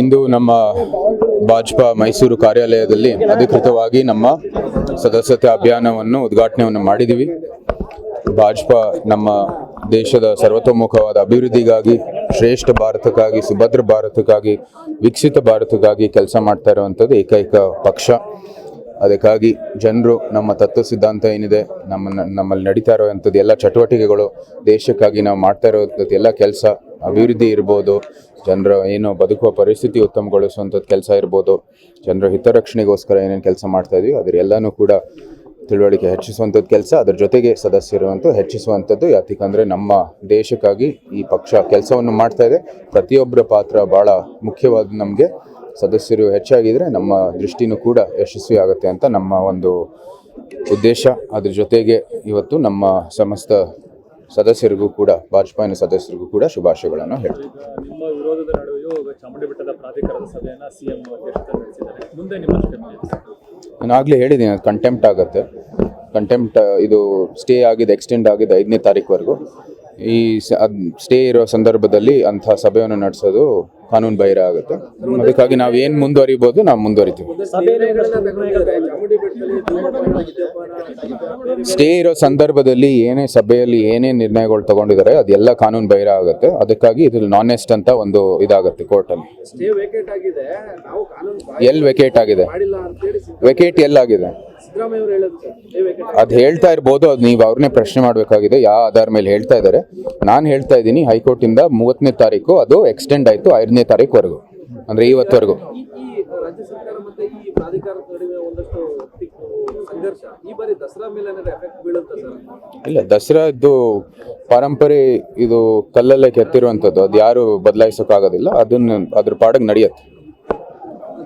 ಇಂದು ನಮ್ಮ ಭಾಜಪಾ ಮೈಸೂರು ಕಾರ್ಯಾಲಯದಲ್ಲಿ ಅಧಿಕೃತವಾಗಿ ನಮ್ಮ ಸದಸ್ಯತೆ ಅಭಿಯಾನವನ್ನು ಉದ್ಘಾಟನೆಯನ್ನು ಮಾಡಿದ್ದೀವಿ. ಭಾಜಪಾ ನಮ್ಮ ದೇಶದ ಸರ್ವತೋಮುಖವಾದ ಅಭಿವೃದ್ಧಿಗಾಗಿ, ಶ್ರೇಷ್ಠ ಭಾರತಕ್ಕಾಗಿ, ಸುಭದ್ರ ಭಾರತಕ್ಕಾಗಿ, ವಿಕಸಿತ ಭಾರತಕ್ಕಾಗಿ ಕೆಲಸ ಮಾಡ್ತಾ ಇರುವಂಥದ್ದು ಏಕೈಕ ಪಕ್ಷ. ಅದಕ್ಕಾಗಿ ಜನರು ನಮ್ಮ ತತ್ವ ಸಿದ್ಧಾಂತ ಏನಿದೆ ನಮ್ಮ ನಮ್ಮಲ್ಲಿ ನಡೀತಾ ಇರುವಂಥದ್ದು ಎಲ್ಲ ಚಟುವಟಿಕೆಗಳು, ದೇಶಕ್ಕಾಗಿ ನಾವು ಮಾಡ್ತಾ ಇರುವಂಥದ್ದು ಎಲ್ಲ ಕೆಲಸ ಅಭಿವೃದ್ಧಿ ಇರ್ಬೋದು, ಜನರ ಏನು ಬದುಕುವ ಪರಿಸ್ಥಿತಿ ಉತ್ತಮಗೊಳಿಸುವಂಥದ್ದು ಕೆಲಸ ಇರ್ಬೋದು, ಜನರ ಹಿತರಕ್ಷಣೆಗೋಸ್ಕರ ಏನೇನು ಕೆಲಸ ಮಾಡ್ತಾ ಇದೀವಿ ಅದರೆಲ್ಲನೂ ಕೂಡ ತಿಳುವಳಿಕೆ ಹೆಚ್ಚಿಸುವಂಥದ್ದು ಕೆಲಸ, ಅದ್ರ ಜೊತೆಗೆ ಸದಸ್ಯರುವಂತೂ ಹೆಚ್ಚಿಸುವಂಥದ್ದು ಯಾತಿಕಂದರೆ ನಮ್ಮ ದೇಶಕ್ಕಾಗಿ ಈ ಪಕ್ಷ ಕೆಲಸವನ್ನು ಮಾಡ್ತಾ ಇದೆ. ಪ್ರತಿಯೊಬ್ಬರ ಪಾತ್ರ ಭಾಳ ಮುಖ್ಯವಾದ ನಮಗೆ. ಸದಸ್ಯರು ಹೆಚ್ಚಾಗಿದ್ರೆ ನಮ್ಮ ದೃಷ್ಟಿನೂ ಕೂಡ ಯಶಸ್ವಿ ಆಗುತ್ತೆ ಅಂತ ನಮ್ಮ ಒಂದು ಉದ್ದೇಶ. ಅದ್ರ ಜೊತೆಗೆ ಇವತ್ತು ನಮ್ಮ ಸಮಸ್ತ ಸದಸ್ಯರಿಗೂ ಕೂಡ ವಾಜಪೇಯಿ ಸದಸ್ಯರಿಗೂ ಕೂಡ ಶುಭಾಶಯಗಳನ್ನು ಹೇಳ್ತೀವಿ ನಿಮ್ಮ ವಿರೋಧದ ನಡುವೆಯೂ ಚಾಮುಂಡಿ ಬೆಟ್ಟದ ಪ್ರಾಧಿಕಾರದ ಸಭೆಯನ್ನು ಸಿಎಂ ನಡೆಸಿದ್ದಾರೆ. ಮುಂದೆ ನಿಮ್ಮ ಹೇಳಿದ್ದೀನಿ ಅದು ಕಂಟೆಂಪ್ಟ್ ಆಗುತ್ತೆ. ಕಂಟೆಂಪ್ಟ್ ಇದು ಸ್ಟೇ ಆಗಿದೆ ಎಕ್ಸ್ಟೆಂಡ್ ಆಗಿದೆ ಐದನೇ ತಾರೀಕುವರೆಗೂ ಈ ಸ್ಟೇ ಇರೋ ಸಂದರ್ಭದಲ್ಲಿ ಅಂಥ ಸಭೆಯನ್ನು ನಡೆಸೋದು ಕಾನೂನು ಬಾಹಿರ ಆಗುತ್ತೆ. ಅದಕ್ಕಾಗಿ ನಾವು ಏನು ಮುಂದುವರಿಬೋದು ನಾವು ಮುಂದುವರಿತೀವಿ. ಸ್ಟೇ ಇರೋ ಸಂದರ್ಭದಲ್ಲಿ ಏನೇ ಸಭೆಯಲ್ಲಿ ಏನೇ ನಿರ್ಣಯಗಳು ತಗೊಂಡಿದ್ದಾರೆ ಅದೆಲ್ಲ ಕಾನೂನು ಬಾಹಿರ ಆಗುತ್ತೆ. ಅದಕ್ಕಾಗಿ ಇದ್ರಲ್ಲಿ ನಾನ್ ಎಸ್ಟ್ ಅಂತ ಒಂದು ಇದಾಗುತ್ತೆ ಕೋರ್ಟಲ್ಲಿ. ಎಲ್ಲಿ ವೆಕೇಟ್ ಆಗಿದೆ. ವೆಕೇಟ್ ಎಲ್ಲಾಗಿದೆ. ಅದು ಹೇಳ್ತಾ ಇರ್ಬೋದು ಅದು ನೀವು ಅವ್ರನ್ನೇ ಪ್ರಶ್ನೆ ಮಾಡಬೇಕಾಗಿದೆ ಯಾವ ಆಧಾರ ಮೇಲೆ ಹೇಳ್ತಾ ಇದ್ದಾರೆ. ನಾನು ಹೇಳ್ತಾ ಇದ್ದೀನಿ ಹೈಕೋರ್ಟಿಂದ ಮೂವತ್ತನೇ ತಾರೀಕು ಅದು ಎಕ್ಸ್ಟೆಂಡ್ ಆಯಿತು ಐದನೇ ತಾರೀಕುವರೆಗೂ ಅಂದರೆ ಇವತ್ತವರೆಗೂ. ಇಲ್ಲ ದಸರಾ ಇದ್ದು ಪರಂಪರೆ ಇದು ಕಲ್ಲಲ್ಲೇ ಕೆತ್ತಿರುವಂಥದ್ದು ಅದು ಯಾರು ಬದಲಾಯಿಸೋಕ್ಕಾಗೋದಿಲ್ಲ ಅದನ್ನ ಅದ್ರ ಪಾಡಗ್ ನಡೆಯುತ್ತೆ.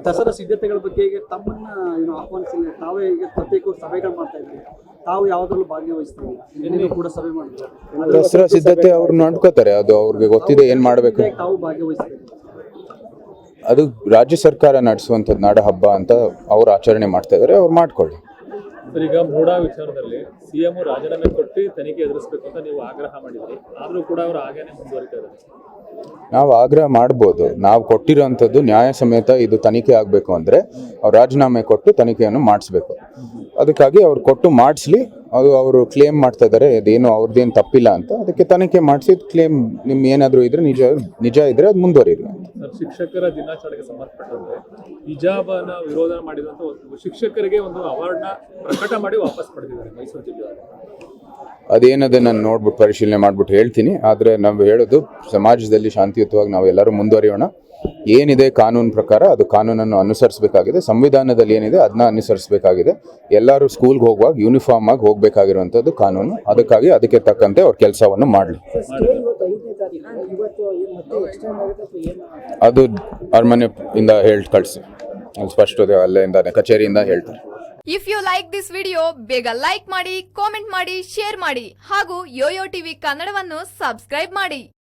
ದಸರಾ ಸಿದ್ಧತೆಗಳ ಬಗ್ಗೆ ಈಗ ತಮ್ಮನ್ನ ಏನು ಆಹ್ವಾನಿಸಿಲ್ಲ ತಾವೇ ಈಗ ಪ್ರತ್ಯೇಕ ಸಭೆಗಳು ಮಾಡ್ತಾ ಇದ್ದೀವಿ ತಾವು ಯಾವ್ದ್ರಲ್ಲೂ ಭಾಗವಹಿಸ್ತೀವಿ ನಿನ್ನೆ ಕೂಡ ಸಭೆ ಮಾಡಿದ್ರು ದಸರಾ ಸಿದ್ಧತೆ ಅವ್ರು ನೋಡ್ಕೋತಾರೆ. ಅದು ಅವ್ರಿಗೆ ಗೊತ್ತಿದೆ ಏನು ಮಾಡ್ಬೇಕು. ತಾವು ಭಾಗವಹಿಸ್ತೀವಿ ಅದು ರಾಜ್ಯ ಸರ್ಕಾರ ನಡೆಸುವಂಥದ್ದು ನಾಡ ಹಬ್ಬ ಅಂತ ಅವ್ರು ಆಚರಣೆ ಮಾಡ್ತಾ ಇದ್ದಾರೆ ಅವ್ರು ಮಾಡ್ಕೊಳ್ಳಿ. ಸರ್ ಈಗ ಮೂಡಾ ವಿಚಾರದಲ್ಲಿ ಸಿಎಂ ರಾಜೀನಾಮೆ ಕೊಟ್ಟು ತನಿಖೆ ಎದುರಿಸಬೇಕು ಅಂತ ನೀವು ಆಗ್ರಹ ಮಾಡಿದ್ರಿ. ಆದರೂ ಕೂಡ ಅವರು ಹಾಗೇನೆ ಮುಂದುವರಿತಾ ಇದ್ದಾರೆ. ನಾವು ಆಗ್ರಹ ಮಾಡ್ಬೋದು. ನಾವು ಕೊಟ್ಟಿರೋಂಥದ್ದು ನ್ಯಾಯ ಸಮೇತ ಇದು ತನಿಖೆ ಆಗಬೇಕು ಅಂದರೆ ಅವ್ರು ರಾಜೀನಾಮೆ ಕೊಟ್ಟು ತನಿಖೆಯನ್ನು ಮಾಡಿಸ್ಬೇಕು. ಅದಕ್ಕಾಗಿ ಅವ್ರು ಕೊಟ್ಟು ಮಾಡಿಸ್ಲಿ. ಅದು ಅವರು ಕ್ಲೇಮ್ ಮಾಡ್ತಾ ಇದ್ದಾರೆ ಅದೇನು ಅವ್ರದ್ದೇನು ತಪ್ಪಿಲ್ಲ ಅಂತ. ಅದಕ್ಕೆ ತನಿಖೆ ಮಾಡಿಸಿ ಕ್ಲೇಮ್ ನಿಮ್ಮ ಏನಾದರೂ ಇದ್ರೆ ನಿಜ ನಿಜ ಇದ್ರೆ ಅದು ಸರ್ ಶಿಕ್ಷಕರ ದಿನಾಚರಣೆಗೆ ಸಂಬಂಧಪಟ್ಟಂತೆ ಹಿಜಾಬನ ವಿರೋಧ ಮಾಡಿದಂತ ಶಿಕ್ಷಕರಿಗೆ ಒಂದು ಅವಾರ್ಡ್ನ ಪ್ರಕಟ ಮಾಡಿ ವಾಪಸ್ ಪಡೆದಿದ್ದಾರೆ ಮೈಸೂರು ಜಿಲ್ಲೆಯಲ್ಲಿ ಅದೇನದೇ ನಾನು ನೋಡ್ಬಿಟ್ಟು ಪರಿಶೀಲನೆ ಮಾಡ್ಬಿಟ್ಟು ಹೇಳ್ತೀನಿ. ಆದರೆ ನಾವು ಹೇಳೋದು ಸಮಾಜದಲ್ಲಿ ಶಾಂತಿಯುತವಾಗಿ ನಾವೆಲ್ಲರೂ ಮುಂದುವರಿಯೋಣ. ಏನಿದೆ ಕಾನೂನು ಪ್ರಕಾರ, ಅದು ಕಾನೂನನ್ನು ಅನುಸರಿಸಬೇಕಾಗಿದೆ. ಸಂವಿಧಾನದಲ್ಲಿ ಏನಿದೆ ಅದನ್ನ ಅನುಸರಿಸಬೇಕಾಗಿದೆ. ಎಲ್ಲರೂ ಸ್ಕೂಲ್ಗೆ ಹೋಗುವಾಗ ಯೂನಿಫಾರ್ಮ್ ಆಗಿ ಹೋಗಬೇಕಾಗಿರುವಂಥದ್ದು ಕಾನೂನು. ಅದಕ್ಕಾಗಿ ಅದಕ್ಕೆ ತಕ್ಕಂತೆ ಅವ್ರ ಕೆಲಸವನ್ನು ಮಾಡಲಿ. ಅದು ಅರಮನೆ ಇಂದ ಹೇಳಿ ಕಳಿಸಿ. ಅಲ್ಲಿ ಸ್ಪಷ್ಟತೆ ಅಲ್ಲಿಂದ ಕಚೇರಿಯಿಂದ ಹೇಳ್ತಾರೆ. If you like this video ಬೇಗ ಲೈಕ್ ಮಾಡಿ ಕಾಮೆಂಟ್ ಮಾಡಿ ಶೇರ್ ಮಾಡಿ. ಹಾಗೂ ಯೋಯೋ ಟಿವಿ ಕನ್ನಡವನ್ನು ಸಬ್ಸ್ಕ್ರೈಬ್ ಮಾಡಿ.